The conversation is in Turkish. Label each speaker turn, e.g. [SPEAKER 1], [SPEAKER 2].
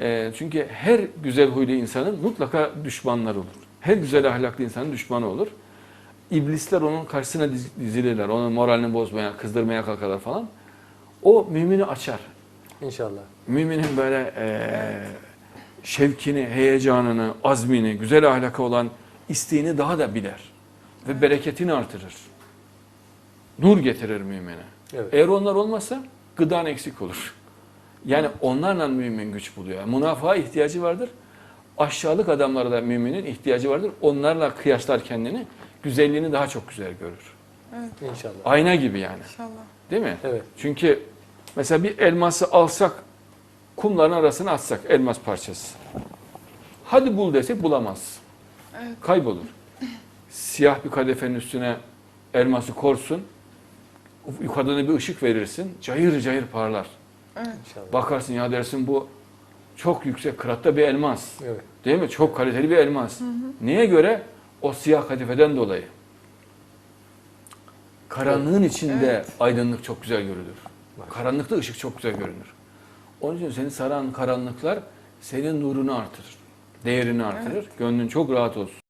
[SPEAKER 1] E, çünkü her güzel huylu insanın mutlaka düşmanları olur. Her güzel ahlaklı insanın düşmanı olur. İblisler onun karşısına diz- dizilirler. Onun moralini bozmaya, kızdırmaya kalkarlar falan. O mümini açar.
[SPEAKER 2] İnşallah.
[SPEAKER 1] Müminin böyle eee, şevkini, heyecanını, azmini, güzel ahlaka olan isteğini daha da biler. Ve bereketini artırır. Nur getirir mümine.
[SPEAKER 2] Evet.
[SPEAKER 1] Eğer onlar olmazsa gıdan eksik olur. Yani onlarla mümin güç buluyor. Münafığa ihtiyacı vardır. Aşağılık adamlara da müminin ihtiyacı vardır. Onlarla kıyaslar kendini, güzelliğini daha çok güzel görür.
[SPEAKER 2] İnşallah.
[SPEAKER 1] Ayna gibi yani.
[SPEAKER 3] İnşallah.
[SPEAKER 1] Değil mi?
[SPEAKER 2] Evet.
[SPEAKER 1] Çünkü mesela bir elması alsak, kumların arasına atsak elmas parçası. Hadi bul desek bulamaz.
[SPEAKER 3] Evet.
[SPEAKER 1] Kaybolur. Siyah bir kadefenin üstüne elması korsun. Yukarıdan bir ışık verirsin. Cayır cayır parlar.
[SPEAKER 3] Evet.
[SPEAKER 2] İnşallah.
[SPEAKER 1] Bakarsın ya dersin bu çok yüksek kıratta bir elmas.
[SPEAKER 2] Evet.
[SPEAKER 1] Değil mi? Çok kaliteli bir elmas. Neye göre? O siyah kadifeden dolayı. Karanlığın içinde
[SPEAKER 3] Evet.
[SPEAKER 1] aydınlık çok güzel görülür. Karanlıkta ışık çok güzel görünür. Onun için seni saran karanlıklar senin nurunu artırır. Değerini artırır. Gönlün çok rahat olsun.